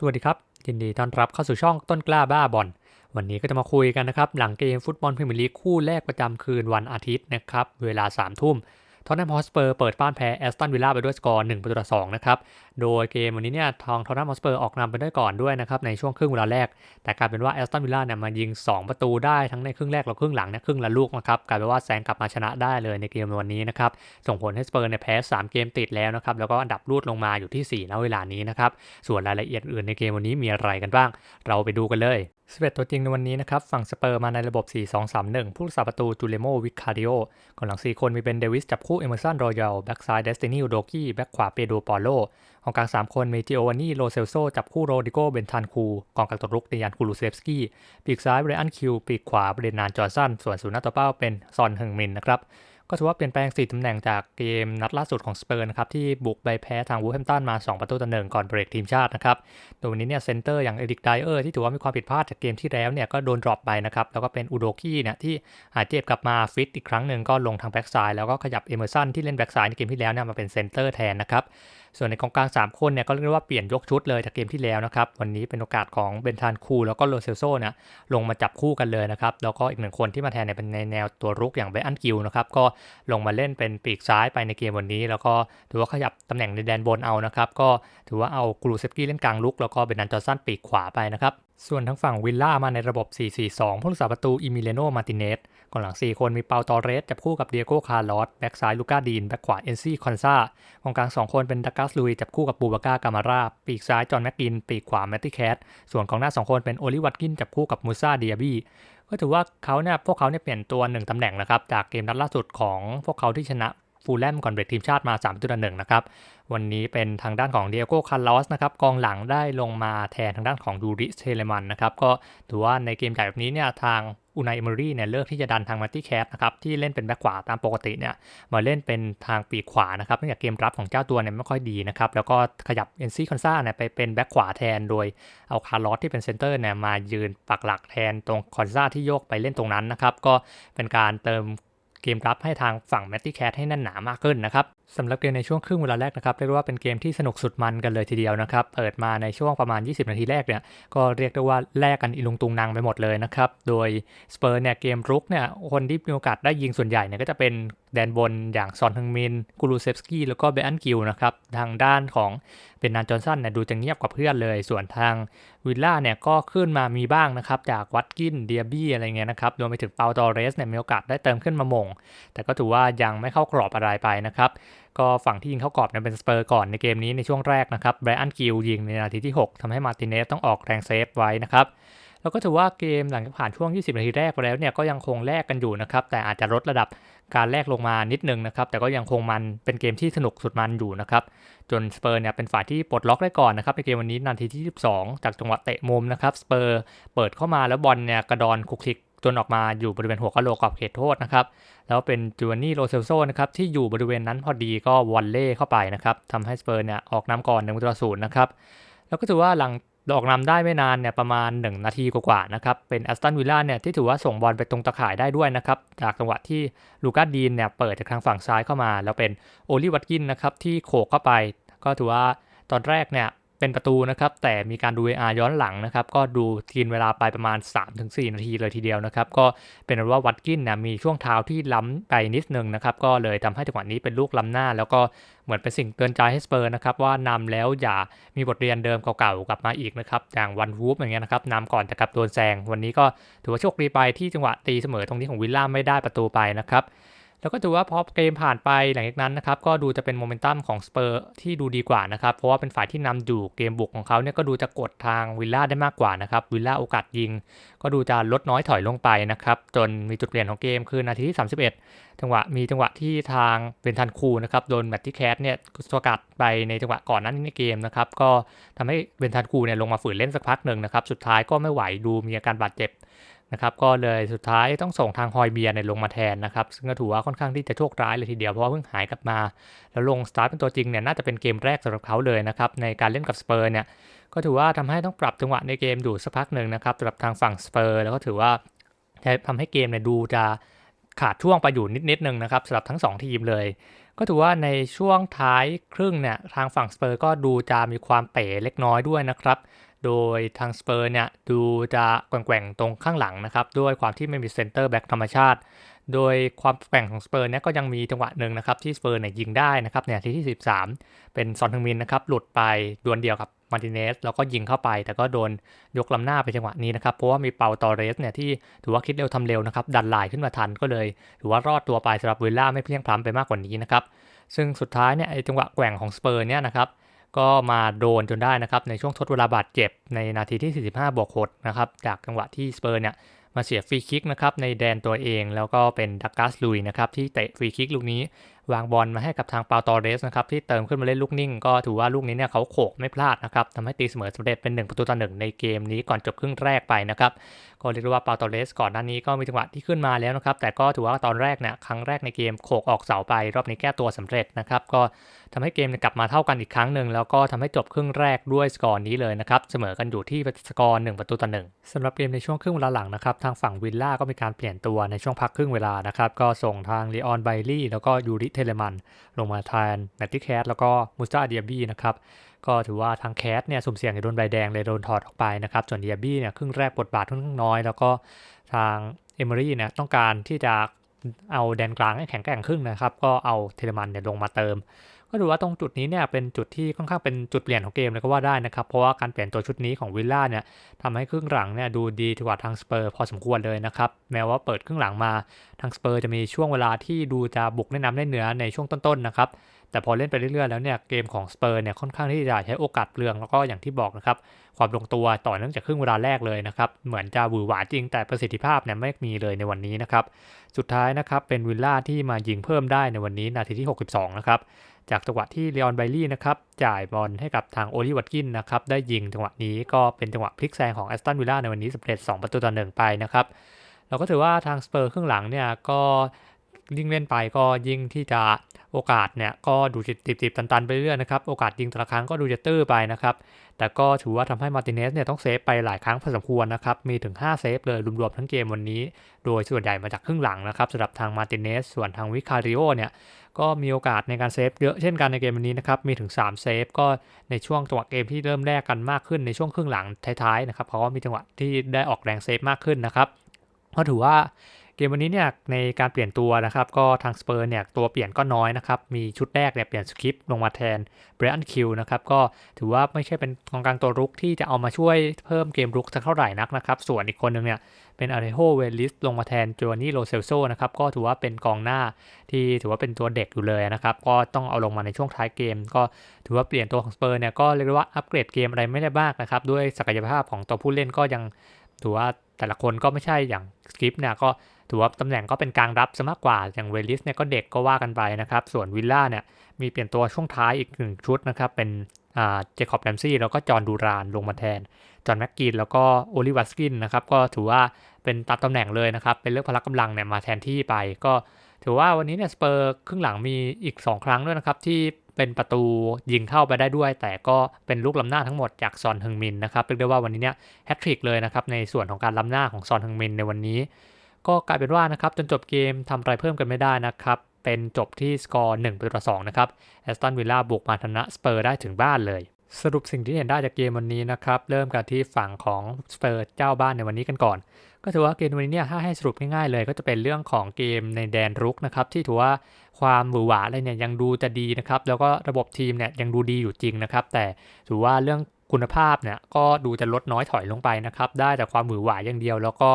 สวัสดีครับ ยินดีต้อนรับเข้าสู่ช่องต้นกล้าบ้าบอลวันนี้ก็จะมาคุยกันนะครับ หลังเกมฟุตบอลพรีเมียร์ลีกคู่แรกประจำคืนวันอาทิตย์นะครับ เวลา3ามทุ่ม ทอตแนมฮอสเปอร์เปิดบ้านแพ้แอสตันวิลล่าไปด้วยสกอร์1ประตูต่อ2นะครับ โดยเกมวันนี้เนี่ยทางทอตแนมฮอสเปอร์ออกนำไปได้ก่อนด้วยนะครับในช่วงครึ่งเวลาแรก แต่กลายเป็นว่าแอสตันวิลล่าเนี่ยมายิง 2 ประตูได้ทั้งในครึ่งแรกและครึ่งหลังเนี่ยครึ่งละลูกนะครับกลายเป็นว่าแซงกลับมาชนะได้เลยในเกมวันนี้นะครับส่งผลให้สเปอร์เนี่ยแพ้ 3 เกมติดแล้วนะครับแล้วก็อันดับรูดลงมาอยู่ที่4ณเวลานี้นะครับส่วนรายละเอียดอื่นในเกมวันนี้มีอะไรกันบ้าง เราไปดูกันเลย 11 ตัวจริงในวันนี้นะครับ ฝั่งสเปอร์มาในระบบ 4-2-3-1 ผู้รักษาประตูจูเลโมวิคาริโอกองหลัง 4 คนมีเป็นเดวิสจับคู่เอเมอร์สันรอยัลแบ็กซ้ายเดสตินีโดกี้แบ็กขวาเปโดปอโลกองกลาง 3 คนมีจิโอวานี่โลเซลโซจับคู่โรดิโกเบนทันคูกองกลางตัวรุกเดยันคูลูเซฟสกี้ปีกซ้ายเบรอันคิวปีกขวาเบรนานจอร์สันส่วนศูนย์หน้าตัวเป้าเป็นซอนเฮงมินนะครับ ก็ถือว่าเปลี่ยนแปลง 4ตำแหน่งจากเกมนัดล่าสุดของสเปอร์นะครับที่บุกไปแพ้ทางวูแฮมตันมา 2 ประตูต่อหนึ่งก่อนเบรกทีมชาตินะครับโดยวันนี้เนี่ยเซนเตอร์อย่างเอริกไดเออร์ที่ถือว่ามีความผิดพลาดจากเกมที่แล้วเนี่ยก็โดนดรอปไปนะครับแล้วก็เป็นอุโดกี้เนี่ยที่หายเจ็บกลับมาฟิตอีกครั้งหนึ่งก็ลงทางแบ็กซ้ายแล้วก็ขยับเอเมอร์สันที่เล่นแบ็กซ้ายในเกมที่แล้วเนี่ยมาเป็นเซนเตอร์แทนนะครับ ส่วนในกองกลาง 3 คนเนี่ยก็เรียกว่าเปลี่ยนยกชุดเลยจากเกมที่แล้วนะครับ วันนี้เป็นโอกาสของเบนทานคูแล้วก็โรเซลโซนี่ยลงมาจับคู่กันเลยนะครับ แล้วก็อีกหนึ่งคนที่มาแทนเนี่ยเป็นในแนวตัวรุกอย่างเบอันกิลนะครับก็ลงมาเล่นเป็นปีกซ้ายไปในเกมวันนี้ แล้วก็ถือว่าขยับตำแหน่งในแดนบนเอานะครับก็ถือว่าเอากรูเซฟกี้เล่นกลางลุกแล้วก็เบนนันจอร์สันปีกขวาไปนะครับ ส่วนทั้งฝั่งวิลล่ามาในระบบ 4-4-2 ผู้รักษาประตูอิมิเลโนมาติเนสก่อนหลัง 4 คนมีเปาตอเรสจับคู่กับเดียโก้คาร์ลอสแบ็กซ้ายลูก้าดีน แบ็กขวาเอนซี่คอนซากองกลาง 2 คนเป็นดักัสลุย จับคู่กับบูบาก้ากามารา ปีกซ้ายจอห์นแม็กกิน ปีกขวาแมตติแคท ส่วนของหน้า 2 คนเป็นโอลิวัตกิน จับคู่กับมูซาเดียบีก็ถือว่าเขาเนี่ยพวกเขาเนี่ยเปลี่ยนตัว 1ตำแหน่งนะครับจากเกมนัดล่าสุดของพวกเขาที่ชนะ ฟูลแลมก่อนเบรกทีมชาติมา3จุดหนึ่งนะครับ วันนี้เป็นทางด้านของเดียโก้คาร์ลอสนะครับ กองหลังได้ลงมาแทนทางด้านของดูริสเทเลมันนะครับ ก็ถือว่าในเกมใหญ่แบบนี้เนี่ยทางอูนายเอมอรี่เนี่ยเลือกที่จะดันทางมัตตี้แคทนะครับที่เล่นเป็นแบ็คขวาตามปกติเนี่ยมาเล่นเป็นทางปีกขวานะครับเนื่องจากเกมรับของเจ้าตัวเนี่ยไม่ค่อยดีนะครับแล้วก็ขยับเอนซี่คอนซ่าเนี่ยไปเป็นแบ็คขวาแทน โดยเอาคาร์ลอสที่เป็นเซนเตอร์เนี่ยมายืนปักหลักแทนตรงคอนซ่าที่โยกไปเล่นตรงนั้นนะครับก็เป็นการเติม เกมรับให้ทางฝั่งแมตตี้แคทให้แน่นหนามากขึ้นนะครับสำหรับเกมในช่วงครึ่งเวลาแรกนะครับเรียกว่าเป็นเกมที่สนุกสุดมันกันเลยทีเดียวนะครับเปิดมาในช่วงประมาณ 20 นาทีแรกเนี่ยก็เรียกได้ว่าแลกกันอิลุงตุงนางไปหมดเลยนะครับโดยสเปอร์เนี่ยเกมรุกเนี่ยคนที่มีโอกาสได้ยิงส่วนใหญ่เนี่ยก็จะเป็นแดนบนอย่างซอนทังมินกูรูเซฟสกี้แล้วก็เบอันกิลนะครับ ทางด้านของเป็นนานจอร์สันเนี่ยดูจะเงียบกว่าเพื่อนเลย ส่วนทางวิลล่าเนี่ยก็ขึ้นมามีบ้างนะครับ จากวัตกินเดียบี้อะไรเงี้ยนะครับ รวมไปถึงเปาตอเรสเนี่ยมีโอกาสได้เติมขึ้นมามง แต่ก็ถือว่ายังไม่เข้ากรอบอะไรไปนะครับ ก็ฝั่งที่ยิงเข้ากรอบเนี่ยเป็นสเปอร์ก่อนในเกมนี้ในช่วงแรกนะครับไบรอันกิลยิงในนาทีที่ 6ทำให้มาติเนสต้องออกแรงเซฟไว้นะครับ แล้วก็ถือว่าเกมหลังจากผ่านช่วง 20 นาทีแรกไปแล้วเนี่ยก็ยังคงแลกกันอยู่นะครับ แต่อาจจะลดระดับการแลกลงมานิดนึงนะครับ แต่ก็ยังคงมันเป็นเกมที่สนุกสุดมันอยู่นะครับ จนสเปอร์เนี่ยเป็นฝ่ายที่ปลดล็อกได้ก่อนนะครับในเกมวันนี้นาทีที่ 22 จากจังหวะเตะมุมนะครับสเปอร์เปิดเข้ามาแล้วบอลเนี่ยกระดอนคุกคิกจนออกมาอยู่บริเวณหัวกะโหลกกรอบเขตโทษนะครับ แล้วเป็นจูวานี่โรเซลโซนะครับที่อยู่บริเวณนั้นพอดีก็วอลเล่เข้าไปนะครับทำให้สเปอร์เนี่ยออกนำก่อน1ประตูศูนย์นะครับแล้วก็ถือว่าหลัง ดอกนำได้ไม่นานเนี่ยประมาณ 1 นาทีกว่าๆนะครับ เป็นแอสตันวิลล่าเนี่ยที่ถือว่าส่งบอลไปตรงตะข่ายได้ด้วยนะครับ จากจังหวะที่ลูกัสดีนเนี่ยเปิดจากทางฝั่งซ้ายเข้ามา แล้วเป็นโอลิวัตกินนะครับที่โขกเข้าไป ก็ถือว่าตอนแรกเนี่ย เป็นประตูนะครับ แต่มีการดู VR ย้อนหลังนะครับ ก็ดูทีนเวลาไปประมาณ 3-4 นาทีเลยทีเดียวนะครับ ก็เป็นว่าวัตกินนะมีช่วงเท้าที่ล้ำไปนิดนึงนะครับ ก็เลยทำให้จังหวะนี้เป็นลูกล้ำหน้า แล้วก็เหมือนเป็นสิ่งเตือนใจให้สเปอร์นะครับ ว่านำแล้วอย่ามีบทเรียนเดิมเก่าๆกลับมาอีกนะครับ อย่างวันวูฟอย่างเงี้ยนะครับนำก่อนจะกลับโดนแซงวันนี้ก็ถือว่าโชคดีไปที่จังหวะตีเสมอตรงนี้ของวิลล่าไม่ได้ประตูไปนะครับ แล้วก็ถือว่าพอเกมผ่านไปหลังจากนั้นนะครับก็ดูจะเป็นโมเมนตัมของสเปอร์ที่ดูดีกว่านะครับเพราะว่าเป็นฝ่ายที่นำอยู่เกมบุกของเขาเนี่ยก็ดูจะกดทางวิลล่าได้มากกว่านะครับวิลล่าโอกาสยิง ก็ดูจะลดน้อยถอยลงไปนะครับจนมีจุดเปลี่ยนของเกมคือนาทีที่ 31 จังหวะมีจังหวะที่ทางเป็นทันคูนะครับโดนแมตติแคสเนี่ยสกัดไปในจังหวะก่อนนั้นในเกมนะครับก็ทำให้เบนทันคูเนี่ยลงมาฝืนเล่นสักพักหนึ่งนะครับสุดท้ายก็ไม่ไหวดูมีอาการบาดเจ็บ นะครับก็เลยสุดท้ายต้องส่งทางฮอยเบียในลงมาแทนนะครับซึ่งก็ถือว่าค่อนข้างที่จะโชคร้ายเลยทีเดียวเพราะว่าเพิ่งหายกลับมา แล้วลงสตาร์ทเป็นตัวจริงเนี่ยน่าจะเป็นเกมแรกสำหรับเขาเลยนะครับในการเล่นกับสเปอร์เนี่ยก็ถือว่าทำให้ต้องปรับจังหวะในเกมดูสักพักหนึ่งนะครับสำหรับทางฝั่งสเปอร์แล้วก็ถือว่าทำให้เกมเนี่ยดูจะขาดช่วงไปอยู่นิดๆนึงนะครับสำหรับทั้ง 2 ทีมเลย ก็ถือว่าในช่วงท้ายครึ่งเนี่ยทางฝั่งสเปอร์ก็ดูจะมีความเป๋เล็กน้อยด้วยนะครับ โดยทางสเปอร์เนี่ยดูจะแกว่งๆตรงข้างหลังนะครับ ด้วยความที่ไม่มีเซนเตอร์แบ็กธรรมชาติ โดยความแกว่งของสเปอร์เนี่ยก็ยังมีจังหวะหนึ่งนะครับที่สเปอร์เนี่ยยิงได้นะครับในนาทีที่ 13 เป็นซอนทึงมินนะครับหลุดไปดวลเดียวกับมาร์ติเนสแล้วก็ยิงเข้าไป แต่ก็โดนยกลำหน้าไปจังหวะนี้นะครับ เพราะว่ามีเปาตอเรสเนี่ยที่ถือว่าคิดเร็วทำเร็วนะครับ ดันไหลขึ้นมาทันก็เลย ถือว่ารอดตัวไปสำหรับวิลล่าไม่เพียงพล้ำไปมากกว่านี้นะครับ ซึ่งสุดท้ายเนี่ยไอจังหวะแกว่งของสเปอร์เนี่ยนะครับ ก็มาโดนจนได้นะครับในช่วงทดเวลาบาดเจ็บในนาทีที่ 45 บวกหดนะครับจากจังหวะที่สเปอร์เนี่ยมาเสียฟรีคิกนะครับในแดนตัวเองแล้วก็เป็นดักกัสลุยนะครับที่เตะฟรีคิกลูกนี้ วางบอลมาให้กับทางปาตอเรสนะครับที่เติมขึ้นมาเล่นลูกนิ่ง ก็ถือว่าลูกนี้เนี่ยเขาโขกไม่พลาดนะครับทำให้ตีเสมอสำเร็จเป็น 1 ประตูต่อหนึ่งในเกมนี้ก่อนจบครึ่งแรกไปนะครับก็เรียกได้ว่าปาตเรสก่อนหน้านี้ก็มีจังหวะที่ขึ้นมาแล้วนะครับ แต่ก็ถือว่าตอนแรกเนี่ยครั้งแรกในเกมโขกออกเสาไป รอบนี้แก้ตัวสำเร็จนะครับ ก็ทำให้เกมกลับมาเท่ากันอีกครั้งหนึ่งแล้วก็ทำให้จบครึ่งแรกด้วยสกอร์นี้เลยนะครับ เสมอกันอยู่ที่สกอร์1ประตูต่อหนึ่งสำหรับเกมในช่วงครึ่งเวลาหลังนะครับทางฝั่งวิลล่าก็มีการเปลี่ยนตัวในช่วงพักครึ่งเวลานะครับก็ส่งทางลีออนไบลี่แล้วก็ยูริเทเลมัน ลงมาแทนแมตติแคสแล้วก็มูสตาเดียบี้นะครับก็ถือว่าทางแคสเนี่ยสุ่มเสี่ยงจะโดนใบแดงเลยโดนถอดออกไปนะครับ ส่วนเดียบี้เนี่ยครึ่งแรกบทบาทค่อนข้างน้อย แล้วก็ทางเอเมอรี่เนี่ยต้องการที่จะเอาแดนกลางให้แข็งแกร่งขึ้นนะครับ ก็เอาเทเลมันเนี่ยลงมาเติม ก็ถือว่าตรงจุดนี้เนี่ยเป็นจุดที่ค่อนข้างเป็นจุดเปลี่ยนของเกมเลยก็ว่าได้นะครับ เพราะว่าการเปลี่ยนตัวชุดนี้ของวิลล่าเนี่ยทำให้ครึ่งหลังเนี่ยดูดีกว่าทางสเปอร์พอสมควรเลยนะครับ แม้ว่าเปิดครึ่งหลังมาทางสเปอร์จะมีช่วงเวลาที่ดูจะบุกได้น้ำได้เหนือในช่วงต้นๆนะครับแต่พอเล่นไปเรื่อยๆแล้วเนี่ยเกมของสเปอร์เนี่ยค่อนข้างที่จะใช้โอกาสเปลืองแล้วก็อย่างที่บอกนะครับความลงตัวต่อเนื่องจากครึ่งเวลาแรกเลยนะครับเหมือนจะหวือหวาจริงแต่ประสิทธิภาพเนี่ยไม่มีเลยในวันนี้นะครับสุดท้ายนะครับเป็นวิลล่าที่มายิงเพิ่มได้ในวันนี้นาทีที่ 62 นะครับ จากจังหวะที่เลออนไบลี่นะครับจ่ายบอลให้กับทางโอลิวัตกินนะครับได้ยิงจังหวะนี้ก็เป็นจังหวะพลิกแซงของแอสตันวิลล่าในวันนี้สำเร็จ 2 ประตูต่อหนึ่งไปนะครับเราก็ถือว่าทางสเปอร์ครึ่งหลังเนี่ยก็ ยิ่งเล่นไปก็ยิ่งที่จะโอกาสเนี่ยก็ดูติดๆตันๆไปเรื่อยนะครับ โอกาสยิงแต่ละครั้งก็ดูจะตื้อไปนะครับ แต่ก็ถือว่าทำให้มาติเนสเนี่ยต้องเซฟไปหลายครั้งพอสมควรนะครับ มีถึง 5 เซฟเลยรวมๆทั้งเกมวันนี้ โดยส่วนใหญ่มาจากครึ่งหลังนะครับสำหรับทางมาติเนส ส่วนทางวิคาริโอเนี่ยก็มีโอกาสในการเซฟเยอะเช่นกันในเกมวันนี้นะครับ มีถึง 3 เซฟก็ในช่วงจังหวะเกมที่เริ่มแรกกันมากขึ้นในช่วงครึ่งหลังท้ายๆนะครับเขาก็มีจังหวะที่ได้ออกแรงเซฟมากขึ้นนะครับก็ถือว่า เกมวันนี้เนี่ยในการเปลี่ยนตัวนะครับ ก็ทางสเปอร์เนี่ยตัวเปลี่ยนก็น้อยนะครับ มีชุดแรกเนี่ยเปลี่ยนสคริปต์ลงมาแทนเบรอันคิวนะครับ ก็ถือว่าไม่ใช่เป็นกองกลางตัวรุกที่จะเอามาช่วยเพิ่มเกมรุกสักเท่าไหร่นักนะครับ ส่วนอีกคนหนึ่งเนี่ยเป็นอาริโฮเวลิสลงมาแทนโจนี่โรเซลโซนะครับ ก็ถือว่าเป็นกองหน้าที่ถือว่าเป็นตัวเด็กอยู่เลยนะครับ ก็ต้องเอาลงมาในช่วงท้ายเกม ก็ถือว่าเปลี่ยนตัวของสเปอร์เนี่ยก็เรียกว่าอัปเกรดเกมอะไรไม่ได้บ้างนะครับ ด้วยศักยภาพของตัวผู้เล่นก็ยังถือว่าแต่ละคนก็ไม่ใช่อย่างสคริปต์เนี่ยก็ ถือว่าตำแหน่งก็เป็นกลางรับซะมากกว่า อย่างเวลิสเนี่ยก็เด็กก็ว่ากันไปนะครับ ส่วนวิลล่าเนี่ยมีเปลี่ยนตัวช่วงท้ายอีกหนึ่งชุดนะครับ เป็นเจคอบแรมซี่แล้วก็จอห์นดูรานลงมาแทน จอห์นแม็กกินแล้วก็โอลิวัสกินนะครับ ก็ถือว่าเป็นตามตำแหน่งเลยนะครับ เป็นเลือกพละกำลังเนี่ยมาแทนที่ไป ก็ถือว่าวันนี้เนี่ยสเปอร์ครึ่งหลังมีอีก 2 ครั้งด้วยนะครับที่เป็นประตูยิงเข้าไปได้ด้วย แต่ก็เป็นลูกล้ำหน้าทั้งหมดจากซอนฮึงมินนะครับเรียกได้ว่าวันนี้เนี่ยแฮตทริกเลยนะครับในส่วนของการล้ำหน้าของซอนฮึงมินในวันนี้ ก็กลายเป็นว่านะครับจนจบเกมทำอะไรเพิ่มกันไม่ได้นะครับเป็นจบที่สกอร์1ประตูต่อ2นะครับแอสตันวิลล่าบุกมาชนะสเปอร์ได้ถึงบ้านเลย สรุปสิ่งที่เห็นได้จากเกมวันนี้นะครับเริ่มกันที่ฝั่งของสเปอร์เจ้าบ้านในวันนี้กันก่อน ก็ถือว่าเกมวันนี้เนี่ยถ้าให้สรุปง่ายๆเลย ก็จะเป็นเรื่องของเกมในแดนรุกนะครับที่ถือว่าความหวือหวาอะไรเนี่ยยังดูจะดีนะครับแล้วก็ระบบทีมเนี่ยยังดูดีอยู่จริงนะครับแต่ถือว่าเรื่องคุณภาพเนี่ยก็ดูจะลดน้อยถอยลงไปนะครับได้แต่ความหวือหวาอย่างเดียว แล้วก็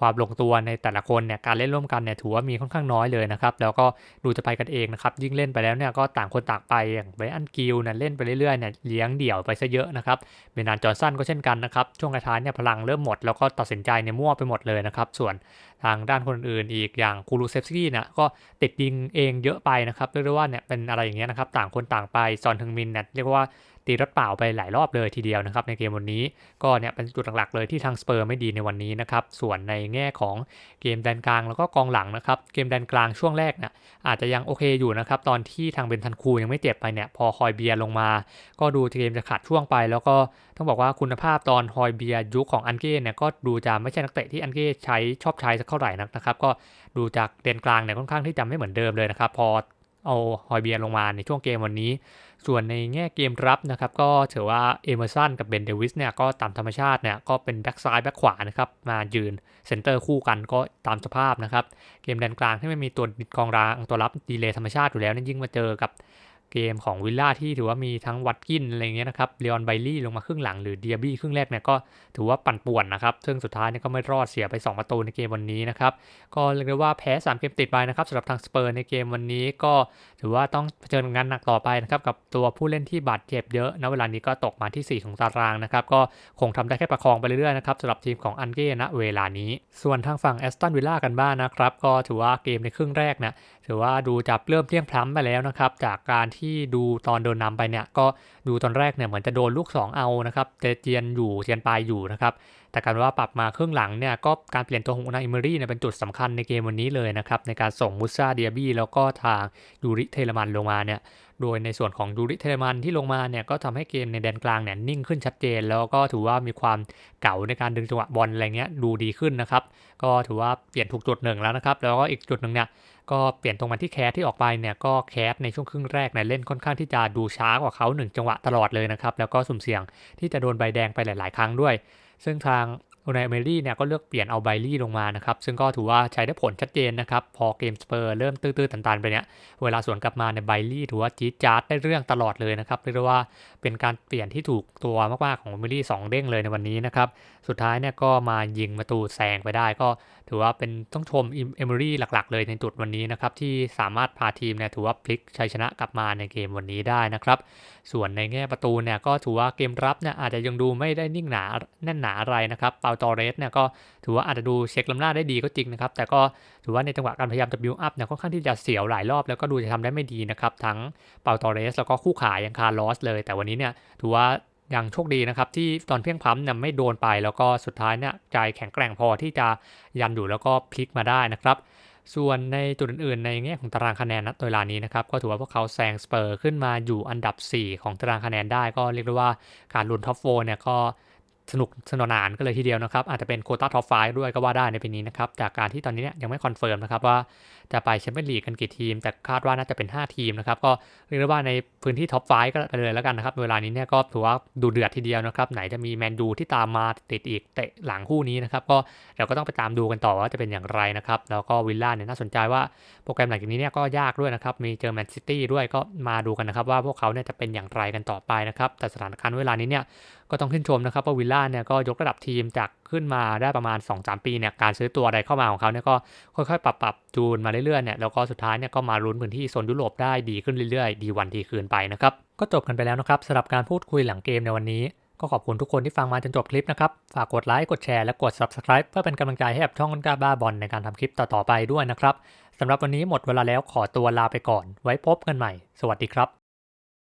ความลงตัวในแต่ละคนเนี่ยการเล่นร่วมกันเนี่ยถือว่ามีค่อนข้างน้อยเลยนะครับ แล้วก็ดูจะไปกันเองนะครับ ยิ่งเล่นไปแล้วเนี่ยก็ต่างคนต่างไปอย่างไบอันกิลเนี่ยเล่นไปเรื่อยๆเนี่ยเลี้ยงเดี่ยวไปซะเยอะนะครับเบนานจอร์สันก็เช่นกันนะครับช่วงท้ายเนี่ยพลังเริ่มหมด แล้วก็ตัดสินใจเนี่ยมั่วไปหมดเลยนะครับ ส่วนทางด้านคนอื่นอีกอย่างคูรูเซฟสกี้เนี่ยก็ติดยิงเองเยอะไปนะครับเรียกได้ว่าเนี่ยเป็นอะไรอย่างเงี้ยนะครับต่างคนต่างไปซอนทึงมินเนี่ยเรียกว่า ตีรถเปล่าไปหลายรอบเลยทีเดียวนะครับในเกมวันนี้ก็เนี่ยเป็นจุดหลักๆเลยที่ทางสเปอร์ไม่ดีในวันนี้นะครับส่วนในแง่ของเกมแดนกลางแล้วก็กองหลังนะครับเกมแดนกลางช่วงแรกเนี่ยอาจจะยังโอเคอยู่นะครับตอนที่ทางเบนทันคูยังไม่เจ็บไปเนี่ยพอฮอยเบียลงมา ก็ดูเกมจะขาดช่วงไป แล้วก็ต้องบอกว่าคุณภาพตอนฮอยเบียยุคของอันเก้เนี่ยก็ดูจะไม่ใช่นักเตะที่อันเก้ใช้ชอบใช้สักเท่าไหร่นักนะครับก็ดูจากเดนกลางเนี่ยค่อนข้างที่จะไม่เหมือนเดิมเลยนะครับพอเอาฮอยเบียลงมาในช่วงเกมวันนี้ ส่วนในแง่เกมรับนะครับก็ถือว่าเอเมอร์สันกับเบนเดวิสเนี่ยก็ตามธรรมชาติเนี่ยก็เป็นแบ็กซ้ายแบ็กขวานะครับมายืนเซนเตอร์คู่กันก็ตามสภาพนะครับ เกมแดนกลางที่ไม่มีตัวติดกองรางตัวรับดีเลย์ธรรมชาติอยู่แล้วนั่นยิ่งมาเจอกับ เกมของวิลล่าที่ถือว่ามีทั้งวัตกินอะไรเงี้ยนะครับเลออนไบลี่ลงมาครึ่งหลังหรือเดียบี้ครึ่งแรกเนี่ยก็ถือว่าปั่นป่วนนะครับ ซึ่งสุดท้ายเนี่ยก็ไม่รอดเสียไป 2 ประตูในเกมวันนี้นะครับ ก็เรียกได้ว่าแพ้ 3 เกมติดไปนะครับสำหรับทางสเปอร์ในเกมวันนี้ก็ถือว่าต้องเผชิญงานหนักต่อไปนะครับกับตัวผู้เล่นที่บาดเจ็บเยอะณเวลานี้ก็ตกมาที่ 4 ของตารางนะครับก็คงทำได้แค่ประคองไปเรื่อยๆนะครับสำหรับทีมของอันเก้ณเวลานี้ ส่วนทางฝั่งแอสตันวิลล่ากันบ้างนนะครับก็ถือว่าเกมในครึ่งแรกเนี่ย ถือว่าดูจับเริ่มเที่ยงพล้ำไปแล้วนะครับ จากการที่ดูตอนโดนนำไปเนี่ย ก็ดูตอนแรกเนี่ยเหมือนจะโดนลูก 2 เอานะครับเจเจียนอยู่เจียนปลายอยู่นะครับ แต่การว่าปรับมาครึ่งหลังเนี่ยก็การเปลี่ยนตัวของอุนาอิมเมอรี่เนี่ยเป็นจุดสำคัญในเกมวันนี้เลยนะครับ ในการส่งมุซาเดียบี้แล้วก็ทางยูริเทเลมันลงมาเนี่ยโดยในส่วนของยูริเทเลมันที่ลงมาเนี่ยก็ทำให้เกมในแดนกลางเนี่ยนิ่งขึ้นชัดเจน แล้วก็ถือว่ามีความเก่าในการดึงจังหวะบอลอะไรเงี้ยดูดีขึ้นนะครับ ก็ถือว่าเปลี่ยนถูกจุดหนึ่งแล้วนะครับ แล้วก็อีกจุดหนึ่งเนี่ย ก็เปลี่ยนตรงมาที่แคสที่ออกไปเนี่ยก็แคสในช่วงครึ่งแรกเนี่ยเล่นค่อนข้างที่จะดูช้ากว่าเขา1จังหวะตลอดเลยนะครับแล้วก็สุ่มเสี่ยงที่จะโดนใบแดงไปหลาย ๆ ครั้งด้วย ซึ่งทาง ไนเอเมรี่เนี่ยก็เลือกเปลี่ยนเอาไบลี่ลงมานะครับ ซึ่งก็ถือว่าใช้ได้ผลชัดเจนนะครับ พอเกมสเปอร์เริ่มตื้อๆตันๆไปเนี่ย เวลาสวนกลับมาในไบลี่ถือว่าจี๊ดจ๊าดได้เรื่องตลอดเลยนะครับ เรียกได้ว่าเป็นการเปลี่ยนที่ถูกตัวมากๆของเอเมรี่สองเด้งเลยในวันนี้นะครับ สุดท้ายเนี่ยก็มายิงประตูแซงไปได้ก็ถือว่าเป็นต้องชมเอเมรี่หลักๆ เลยในจุดวันนี้นะครับที่สามารถพาทีมเนี่ยถือว่าพลิกชัยชนะกลับมาในเกมวันนี้ได้นะครับส่วนในแง่ประตูเนี่ยก็ถือว่าเกมรับเนี่ยอาจจะยังดูไม่ได้นิ่งหนาแน่นหนาอะไรนะครับเปาตอเรสเนี่ยก็ถือว่าอาจจะดูเช็คลำหน้าได้ดีก็จริงนะครับ แต่ก็ถือว่าในจังหวะการพยายามจะบิวอัพเนี่ยค่อนข้างที่จะเสียวหลายรอบแล้วก็ดูจะทำได้ไม่ดีนะครับ ทั้งเปาตอเรสแล้วก็คู่ขายยังคาร์ลอสเลย แต่วันนี้เนี่ยถือว่ายังโชคดีนะครับที่ตอนเพียงพัมเนี่ยไม่โดนไป แล้วก็สุดท้ายเนี่ยใจแข็งแกร่งพอที่จะยันอยู่แล้วก็พลิกมาได้นะครับส่วนในจุดอื่นๆ ในแง่ของตารางคะแนนนะเวลานี้นะครับ ก็ถือว่าพวกเขาแซงสเปอร์ขึ้นมาอยู่อันดับ 4 ของตารางคะแนนได้ก็เรียกได้ว่าการลุ้นท็อปโฟเนี่ยก็ สนุกสนานก็เลยทีเดียวนะครับ อาจจะเป็นโคต้าท็อปไฟด้วยก็ว่าได้ในปีนี้นะครับ จากการที่ตอนนี้เนี่ยยังไม่คอนเฟิร์มนะครับว่าจะไปแชมเปี้ยนลีกกันกี่ทีม แต่คาดว่าน่าจะเป็น 5 ทีมนะครับ ก็เรียกได้ว่าในพื้นที่ท็อปไฟก็ไปเลยแล้วกันนะครับ เวลานี้เนี่ยก็ถือว่าดูเดือดทีเดียวนะครับ ไหนจะมีแมนยูที่ตามมาติดอีกเตะหลังคู่นี้นะครับ ก็เราก็ต้องไปตามดูกันต่อว่าจะเป็นอย่างไรนะครับ แล้วก็วิลล่าเนี่ยน่าสนใจว่าโปรแกรมหลังจากนี้เนี่ยก็ยากด้วยนะครับ มีเจอแมนซิตี้ด้วยก็มาดูกันนะครับว่าพวกเขาเนี่ยจะเป็นอย่างไรกันต่อไปนะครับ แต่สถานการณ์เวลานี้เนี่ยก็ต้องชื่นชมนะครับว่าวิลล่าเนี่ยก็ยกระดับทีมจากขึ้นมาได้ประมาณ 2-3 ปีเนี่ยการซื้อตัวอะไรเข้ามาของเขาเนี่ยก็ค่อยๆ ปรับปรับจูนมาเรื่อยๆเนี่ยแล้วก็สุดท้ายเนี่ยก็มาลุ้นพื้นที่โซนยุโรปได้ดีขึ้นเรื่อยๆ ดีวันดีคืนไปนะครับก็จบกันไปแล้วนะครับสำหรับการพูดคุยหลังเกมในวันนี้ ก็ขอบคุณทุกคนที่ฟังมาจนจบคลิปนะครับฝากกดไลค์กดแชร์และกด subscribe เพื่อเป็นกำลังใจให้กับช่องก้นกาบ้าบอลในการทำคลิปต่อๆไปด้วยนะครับสำหรับวันนี้หมดเวลาแล้วขอตัวลาไปก่อน ไว้พบกันใหม่ สวัสดีครับ